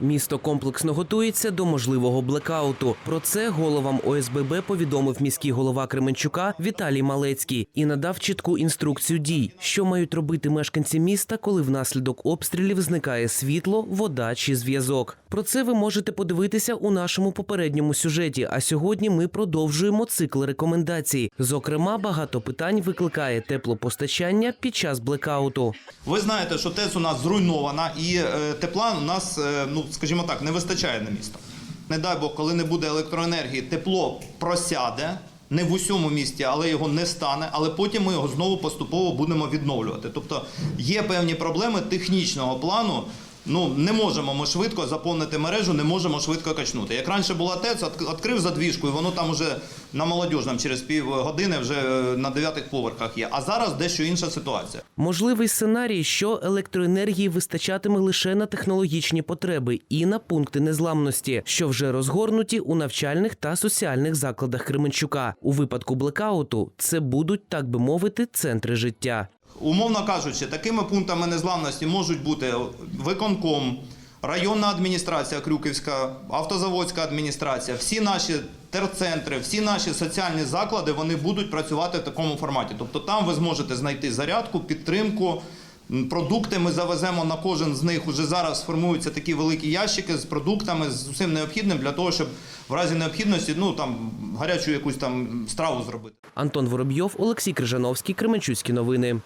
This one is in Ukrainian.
Місто комплексно готується до можливого блекауту. Про це головам ОСББ повідомив міський голова Кременчука Віталій Малецький і надав чітку інструкцію дій, що мають робити мешканці міста, коли внаслідок обстрілів зникає світло, вода чи зв'язок. Про це ви можете подивитися у нашому попередньому сюжеті. А сьогодні ми продовжуємо цикл рекомендацій. Зокрема, багато питань викликає теплопостачання під час блекауту. Ви знаєте, що ТЕЦ у нас зруйнована і е, тепла у нас, е, ну скажімо так, не вистачає на місто. Не дай Бог, коли не буде електроенергії, тепло просяде. Не в усьому місті, але його не стане. Але потім ми його знову поступово будемо відновлювати. Тобто є певні проблеми технічного плану. Ну не можемо ми швидко заповнити мережу, не можемо швидко качнути. Як раніше була ТЕЦ, відкрив задвіжку, і воно там уже на молодіжному через пів години вже е, на дев'ятих поверхах є. А зараз дещо інша ситуація. Можливий сценарій, що електроенергії вистачатиме лише на технологічні потреби і на пункти незламності, що вже розгорнуті у навчальних та соціальних закладах Кременчука. У випадку блекауту це будуть, так би мовити, центри життя. Умовно кажучи, такими пунктами незламності можуть бути виконком, районна адміністрація Крюківська, автозаводська адміністрація, всі наші терцентри, всі наші соціальні заклади вони будуть працювати в такому форматі. Тобто там ви зможете знайти зарядку, підтримку. Продукти ми завеземо на кожен з них. Уже зараз формуються такі великі ящики з продуктами, з усім необхідним для того, щоб в разі необхідності ну там гарячу якусь там страву зробити. Антон Воробйов, Олексій Крижановський, Кременчуцькі новини.